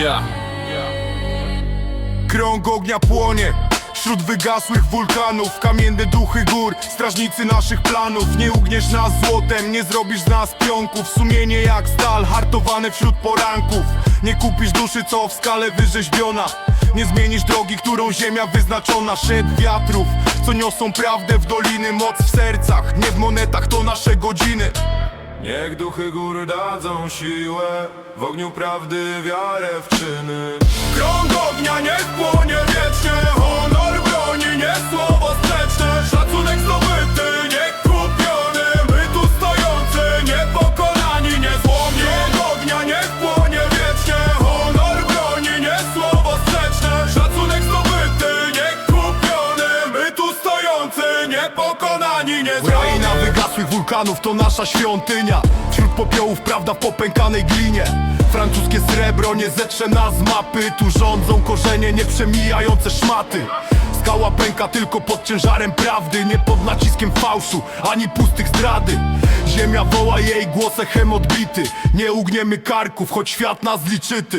Ja. Krąg ognia płonie Wśród wygasłych wulkanów. Kamienne duchy gór Strażnicy naszych planów. Nie ugniesz nas złotem Nie zrobisz z nas pionków. Sumienie jak stal Hartowane wśród poranków. Nie kupisz duszy co w skale wyrzeźbiona. Nie zmienisz drogi, którą ziemia wyznaczona. Szedł wiatrów Co niosą prawdę w doliny Moc w sercach. Nie w monetach to nasze godziny Niech duchy gór dadzą siłę W ogniu prawdy wiarę w czyny. Krąg ognia niepokonani, niezłomni Kraina wygasłych wulkanów to nasza świątynia. Wśród popiołów prawda w popękanej glinie. Francuskie srebro nie zetrze nas z mapy. Tu rządzą korzenie nieprzemijające szmaty. Skała pęka tylko pod ciężarem prawdy Nie pod naciskiem fałszu, ani pustych zdrady. Ziemia woła jej głos echem odbity. Nie ugniemy karków, choć świat nas liczyty